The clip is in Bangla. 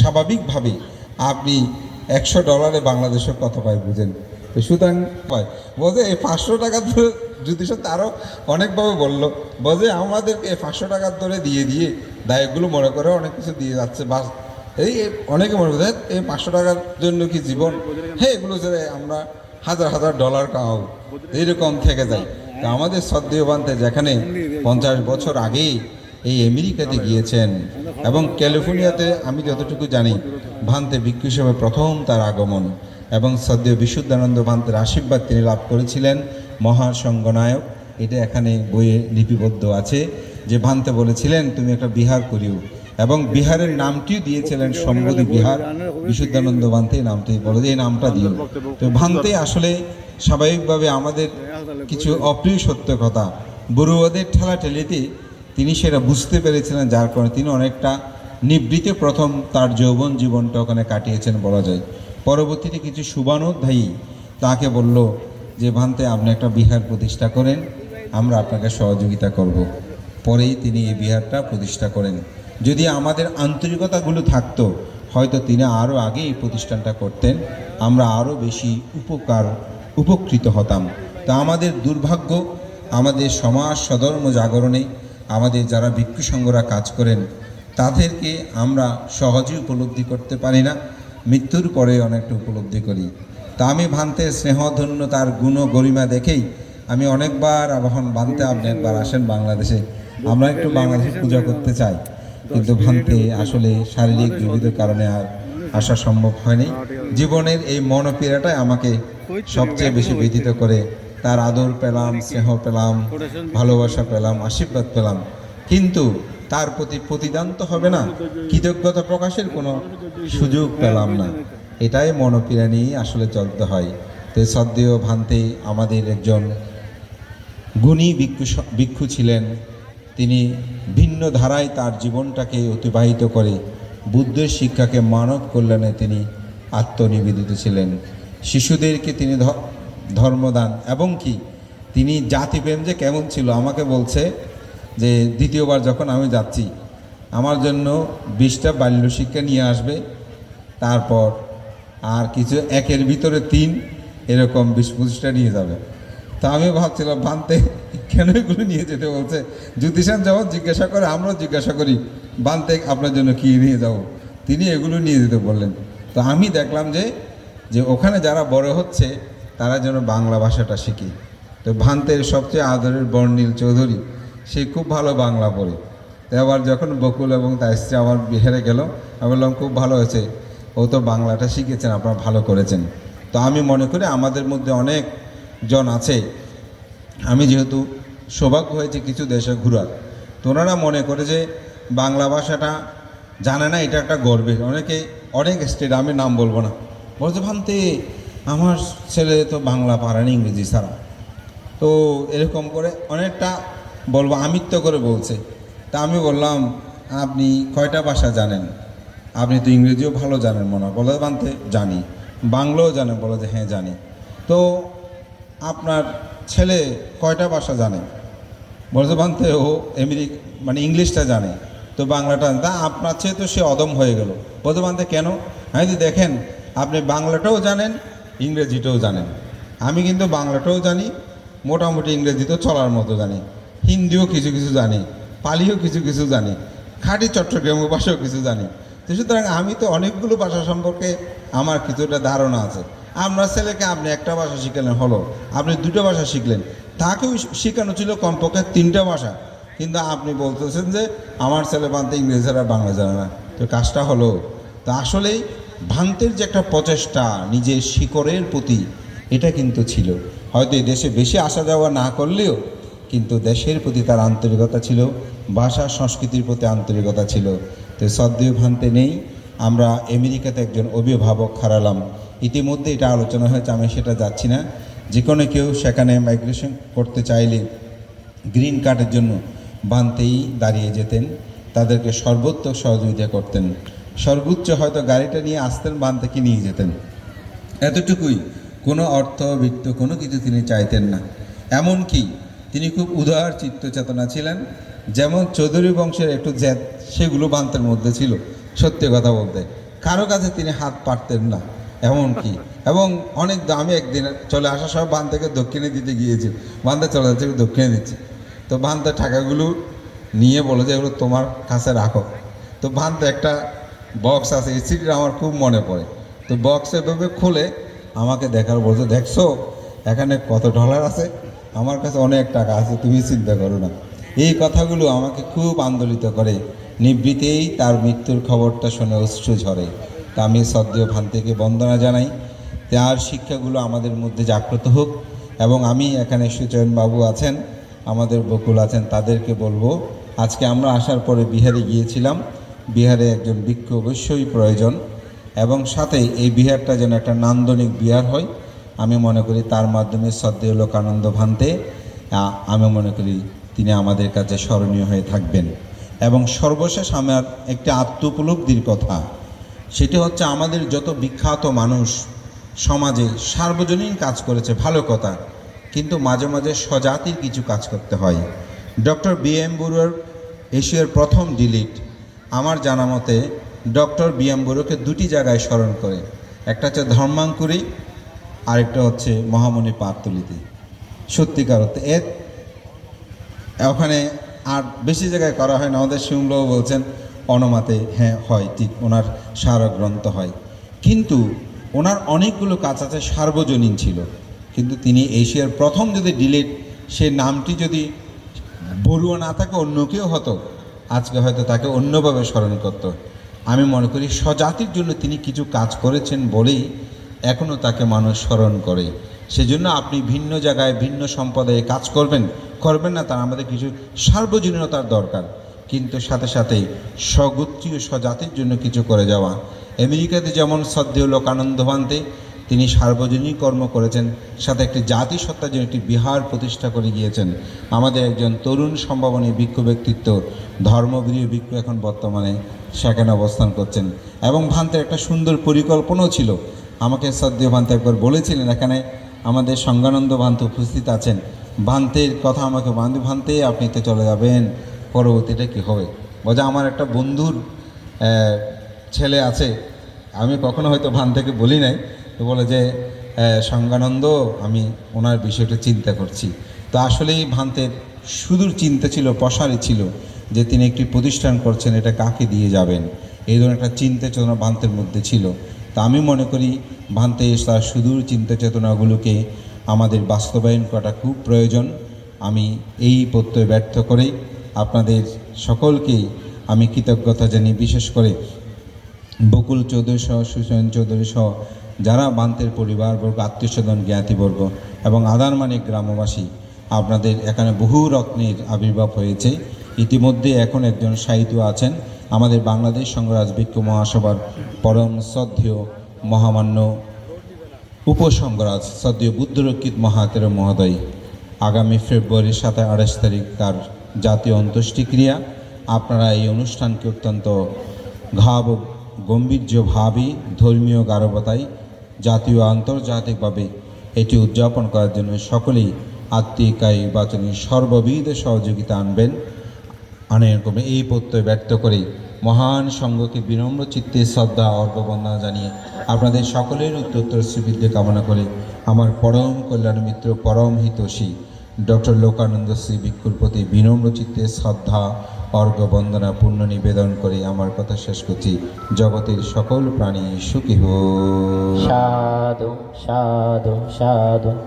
স্বাভাবিকভাবে আপনি একশো ডলারে বাংলাদেশের কত পায় বুঝেন। তো সুতরাং পায় বলছে এই পাঁচশো টাকা ধরে সে তারও অনেকভাবে বলল, বলছে আমাদেরকে এই পাঁচশো টাকার ধরে দিয়ে দিয়ে দায়কগুলো মনে করে অনেক কিছু দিয়ে যাচ্ছে, বাস। এই অনেকে মনে করছে এই পাঁচশো টাকার জন্য কি জীবন? হ্যাঁ এগুলো যে আমরা হাজার হাজার ডলার কামাবো এইরকম থেকে যায়। আমাদের সদ্দেহ বানতে যেখানে পঞ্চাশ বছর আগেই এই আমেরিকাতে গিয়েছেন এবং ক্যালিফোর্নিয়াতে আমি যতটুকু জানি, ভান্তে ভিক্ষু হিসেবে প্রথম তার আগমন এবং সদ্য বিশুদ্ধানন্দ ভান্তের আশীর্বাদ তিনি লাভ করেছিলেন মহাসংগনায়ক এটা এখানে বইয়ে লিপিবদ্ধ আছে যে ভান্তে বলেছিলেন, তুমি একটা বিহার করিও। এবং বিহারের নামটিও দিয়েছিলেন সম্বোধি বিহার। বিশুদ্ধানন্দ ভান্তে নামটি বলে যে এই নামটা দিও তো ভান্তে আসলে স্বাভাবিকভাবে আমাদের কিছু অপ্রিয় সত্য কথা, বড়ুয়াদের ঠেলাঠেলিতে তিনি সেটা বুঝতে পেরেছিলেন, যার কারণে তিনি অনেকটা নিবৃতে প্রথম তার যৌবন জীবনটা ওখানে কাটিয়েছেন বলা যায়। পরবর্তীতে কিছু শুভানুধ্যায়ী তাকে বলল যে, ভান্তে, আপনি একটা বিহার প্রতিষ্ঠা করেন, আমরা আপনাকে সহযোগিতা করব। পরেই তিনি এই বিহারটা প্রতিষ্ঠা করেন। যদি আমাদের আন্তরিকতাগুলো থাকতো, হয়তো তিনি আরও আগে এই প্রতিষ্ঠানটা করতেন, আমরা আরও বেশি উপকার, উপকৃত হতাম। তা আমাদের দুর্ভাগ্য, আমাদের সমাজ সধর্ম জাগরণে আমাদের যারা ভিক্ষু সংঘরা কাজ করেন, তাদেরকে আমরা সহজে উপলব্ধি করতে পারি না। মৃত্যুর পরে অনেকটা উপলব্ধি করি। তা আমি ভান্তে স্নেহধন্য তার গুণ গরিমা দেখেই আমি অনেকবার আবাহন ভান্তে আপনি একবার আসেন বাংলাদেশে। আমরা একটু বাংলাদেশে পূজা করতে চাই। কিন্তু ভান্তে আসলে শারীরিক বিবিধ কারণে আর আসা সম্ভব হয়নি জীবনের এই মনোপীড়াটাই আমাকে সবচেয়ে বেশি ব্যথিত করে। তার আদর পেলাম, স্নেহ পেলাম, ভালোবাসা পেলাম, আশীর্বাদ পেলাম। কিন্তু তার প্রতি প্রতিদান তো হবে না। কৃতজ্ঞতা প্রকাশের কোনো সুযোগ পেলাম না। এটাই মনোপীড়া নিয়েই আসলে চলতে হয়। তো সদ্যেয় ভান্তে আমাদের একজন গুণী ভিক্ষু ভিক্ষু ছিলেন। তিনি ভিন্ন ধারায় তার জীবনটাকে অতিবাহিত করে বুদ্ধের শিক্ষাকে মানব কল্যাণে তিনি আত্মনিবেদিত ছিলেন। শিশুদেরকে তিনি ধর্মদান। এবং কি? তিনি জাতিপ্রেম যে কেমন ছিল, আমাকে বলছে যে, দ্বিতীয়বার যখন আমি যাচ্ছি, আমার জন্য বিশটা বাল্য শিক্ষা নিয়ে আসবে। তারপর আর কিছু একের ভিতরে তিন এরকম বিশ পঁচিশটা নিয়ে যাবে। তা আমি ভাবছিলাম, ভানতে, কেন এগুলো নিয়ে যেতে বলছে? জ্যোতিষান যেমন জিজ্ঞাসা করে, আমরাও জিজ্ঞাসা করি বানতে আপনার জন্য কী নিয়ে যাব? তিনি এগুলো নিয়ে যেতে বললেন। তো আমি দেখলাম যে যে ওখানে যারা বড় হচ্ছে তারা যেন বাংলা ভাষাটা শিখে। তো ভান্তের সবচেয়ে আদরের বর্ণিল চৌধুরী, সে খুব ভালো বাংলা পড়ে। তো আবার যখন বকুল এবং তার স্ত্রী আমার বিহারে গেল, আমি বললাম, খুব ভালো হয়েছে। ও তো বাংলাটা শিখেছেন, আপনারা ভালো করেছেন। তো আমি মনে করি আমাদের মধ্যে অনেক জন আছে, আমি যেহেতু সৌভাগ্য হয়েছে কিছু দেশে ঘুরার। তো ওনারা মনে করে যে বাংলা ভাষাটা জানে না, এটা একটা গর্বের। অনেকে, অনেক স্টেট, আমি নাম বলব না। বলছে, ভান্তে আমার ছেলে তো বাংলা পারেনি ইংরেজি ছাড়া। তো এরকম করে অনেকটা বলব, আমিত্ব করে বলছে। তা আমি বললাম, আপনি কয়টা ভাষা জানেন? আপনি তো ইংরেজিও ভালো জানেন মনে হয়। বলে বানতে, জানি। বাংলাও জানেন বলে যে হ্যাঁ জানি। তো আপনার ছেলে কয়টা ভাষা জানে? বলতে বানতে, ও আমেরিক মানে ইংলিশটা জানে। তো বাংলাটা। তা আপনার চেয়ে তো সে অদম হয়ে গেল। বলতে বানতে, কেন? হ্যাঁ দেখেন, আপনি বাংলাটাও জানেন ইংরেজিটাও জানেন আমি কিন্তু বাংলাটাও জানি, মোটামুটি ইংরেজি তো চলার মতো জানি। হিন্দিও কিছু কিছু জানি, পালিও কিছু কিছু জানি, খাঁটি চট্টগ্রাম ভাষাও কিছু জানি। তো সুতরাং আমি তো অনেকগুলো ভাষা সম্পর্কে আমার কিছুটা ধারণা আছে। আপনার ছেলেকে আপনি একটা ভাষা শিখালেন, হলো। আপনি দুটো ভাষা শিখলেন। তাকেও শেখানো ছিল কমপক্ষে তিনটা ভাষা। কিন্তু আপনি বলতেছেন যে, আমার ছেলে বানতে ইংরেজি ছাড়া বাংলা জানে না। তো কাজটা হলো। তা আসলেই ভান্তের যে একটা প্রচেষ্টা নিজের শিকড়ের প্রতি, এটা কিন্তু ছিল। হয়তো এই দেশে বেশি আসা যাওয়া না করলেও কিন্তু দেশের প্রতি তার আন্তরিকতা ছিল ভাষা সংস্কৃতির প্রতি আন্তরিকতা ছিল। তো সদ্দেব ভান্তে নেই। আমরা আমেরিকাতে একজন অভিভাবক হারালাম। ইতিমধ্যে এটা আলোচনা হয়েছে, আমি সেটা যাচ্ছি না। যে কোনো কেউ সেখানে মাইগ্রেশন করতে চাইলে গ্রিন কার্ডের জন্য বানতেই দাঁড়িয়ে যেতেন। তাদেরকে সর্বোত্তক সহযোগিতা করতেন। সর্বোচ্চ হয়তো গাড়িটা নিয়ে আসতেন বান থেকে নিয়ে যেতেন। এতটুকুই। কোনো অর্থ, বৃত্ত, কোনো কিছু তিনি চাইতেন না। এমনকি তিনি খুব উদার চিত্ত চেতনা ছিলেন। যেমন চৌধুরী বংশের একটু জ্যাত সেগুলো বান্তের মধ্যে ছিল। সত্যি কথা বলতে, কারও কাছে তিনি হাত পারতেন না। এমন কি এবং অনেক আমি একদিন চলে আসার সময় বান থেকে দক্ষিণে দিতে গিয়েছি। বান্ধে চলে যাচ্ছে দক্ষিণে দিচ্ছি। তো বান্ধে টাকাগুলো নিয়ে বলে যে, এগুলো তোমার কাছে রাখো। তো বান্ধে একটা বক্স আছে, এই সিটিটা আমার খুব মনে পড়ে। তো বক্স এভাবে খুলে আমাকে দেখার বলছে দেখছ, এখানে কত ডলার আছে? আমার কাছে অনেক টাকা আছে, তুমি চিন্তা করো না। এই কথাগুলো আমাকে খুব আন্দোলিত করে। নিবৃতেই তার মৃত্যুর খবরটা শুনে অশ্রু ঝরে। তা আমি সদ্য ভান থেকে বন্দনা জানাই, তার শিক্ষাগুলো আমাদের মধ্যে জাগ্রত হোক এবং আমি এখানে বাবু আছেন, আমাদের বকুল আছেন, তাদেরকে বলব, আজকে আমরা আসার পরে বিহারে গিয়েছিলাম বিহারে একজন বৃক্ষ অবশ্যই প্রয়োজন এবং সাথে এই বিহারটা যেন একটা নান্দনিক বিহার হয়, আমি মনে করি তার মাধ্যমে শ্রদ্ধেয় লোকানন্দ ভান্তে আমি মনে করি তিনি আমাদের কাছে স্মরণীয় হয়ে থাকবেন। এবং সর্বশেষ আমার একটি আত্মোপলব্ধির কথা, সেটি হচ্ছে আমাদের যত বিখ্যাত মানুষ সমাজে সার্বজনীন কাজ করেছে ভালো কথা, কিন্তু মাঝে মাঝে স্বজাতির কিছু কাজ করতে হয়। ডক্টর বি এম বড়ুয়ার এশিয়ার প্রথম ডিলিট আমার জানা মতে, ডক্টর বি এম বড়ুকে দুটি জায়গায় স্মরণ করে, একটা হচ্ছে ধর্মাঙ্কুরি, আরেকটা হচ্ছে মহামণি পাততুলিতে সত্যিকার অর্থে এর ওখানে আর বেশি জায়গায় করা হয় না আমাদের শিমলাও বলছেন, অনমাতে হ্যাঁ হয়, ঠিক, ওনার স্মারক গ্রন্থ হয়। কিন্তু ওনার অনেকগুলো কাজ আছে, সার্বজনীন ছিল। কিন্তু তিনি এশিয়ার প্রথম যদি ডিলিট, সে নামটি যদি বড়ুয়া না থাকে, অন্য কেউ হতো আজকে হয়তো তাকে অন্যভাবে স্মরণ করত। আমি মনে করি স্বজাতির জন্য তিনি কিছু কাজ করেছেন বলেই এখনও তাকে মানুষ স্মরণ করে। সেজন্য আপনি ভিন্ন জায়গায় ভিন্ন সম্প্রদায়ে কাজ করবেন করবেন না, তার আমাদের কিছু সার্বজনীনতার দরকার। কিন্তু সাথে সাথে স্বগোত্রীয় স্বজাতির জন্য কিছু করে যাওয়া। আমেরিকাতে যেমন শ্রদ্ধেয় লোকানন্দ ভান্তে তিনি সার্বজনীন কর্ম করেছেন, সাথে একটি জাতিসত্তার জন্য একটি বিহার প্রতিষ্ঠা করে গিয়েছেন। আমাদের একজন তরুণ সম্ভাবনী ভিক্ষু ব্যক্তিত্ব, ধর্মপ্রিয় ভিক্ষু এখন বর্তমানে সেখানে অবস্থান করছেন। এবং ভান্তের একটা সুন্দর পরিকল্পনাও ছিল। আমাকে শ্রদ্ধেয় ভান্তে একবার বলেছিলেন, এখানে আমাদের সঙ্গানন্দ ভান্ত উপস্থিত আছেন। ভান্তের কথা আমাকে বান্ধু ভান্তে, আপনি তো চলে যাবেন পরবর্তীটা কী হবে? বলছে আমার একটা বন্ধুর ছেলে আছে। আমি কখনো হয়তো ভান থেকে বলি নাই। তো বলে যে আহ, সঙ্গানন্দ আমি ওনার বিষয়টা চিন্তা করছি। তো আসলেই ভান্তের সুদূর চিন্তা ছিল প্রসারী ছিল যে তিনি একটি প্রতিষ্ঠান করছেন এটা কাকে দিয়ে যাবেন? এই ধরনের একটা চিন্তা চেতনা ভান্তের মধ্যে ছিল। তা আমি মনে করি ভান্তে তার সুদূর চিন্তা চেতনাগুলোকে আমাদের বাস্তবায়ন করাটা খুব প্রয়োজন। আমি এই প্রত্যয় ব্যর্থ করেই আপনাদের সকলকেই আমি কৃতজ্ঞতা জানি বিশেষ করে বকুল চৌধুরী সহ সুশয়ন চৌধুরী সহ যারা বান্তের পরিবারবর্গ, আত্মীয়স্বজন, জ্ঞাতিবর্গ এবং আদারমানিক গ্রামবাসী, আপনাদের এখানে বহু রত্নের আবির্ভাব হয়েছে। ইতিমধ্যে এখন একজন সাহিত্য আছেন, আমাদের বাংলাদেশ সংগ্রাজ বিক্ষ মহাসভার পরম শ্রদ্ধেয় মহামান্য উপসংগ্রাজ সদ্য বুদ্ধরক্ষিত মহাতের মহোদয়। আগামী ফেব্রুয়ারির সাথে আঠাশ তারিখ তার জাতীয় অন্ত্যেষ্টিক্রিয়া। আপনারা এই অনুষ্ঠানকে অত্যন্ত ঘাব গম্ভীর্যভাবে ধর্মীয় গারবতায় জাতীয় আন্তর্জাতিকভাবে এটি উদযাপন করার জন্য সকলেই আত্মিকায় বাচনী সর্ববিধ সহযোগিতা আনবেন। আনেন করবেন। এই প্রত্যয় ব্যক্ত করে মহান সঙ্গকে বিনম্র চিত্তে শ্রদ্ধা অর্ঘবন্দনা জানিয়ে আপনাদের সকলের উত্তরোত্তর শ্রীবৃদ্ধি কামনা করে আমার পরম কল্যাণ মিত্র, পরম হিতোষী ডক্টর লোকানন্দ শ্রী ভিক্ষুর প্রতি বিনম্র চিত্তে শ্রদ্ধা অর্ঘ বন্দনা পূর্ণ নিবেদন করে, আমার কথা শেষ করছি। জগতের সকল প্রাণী সুখী হোক। সাধু সাধু সাধু।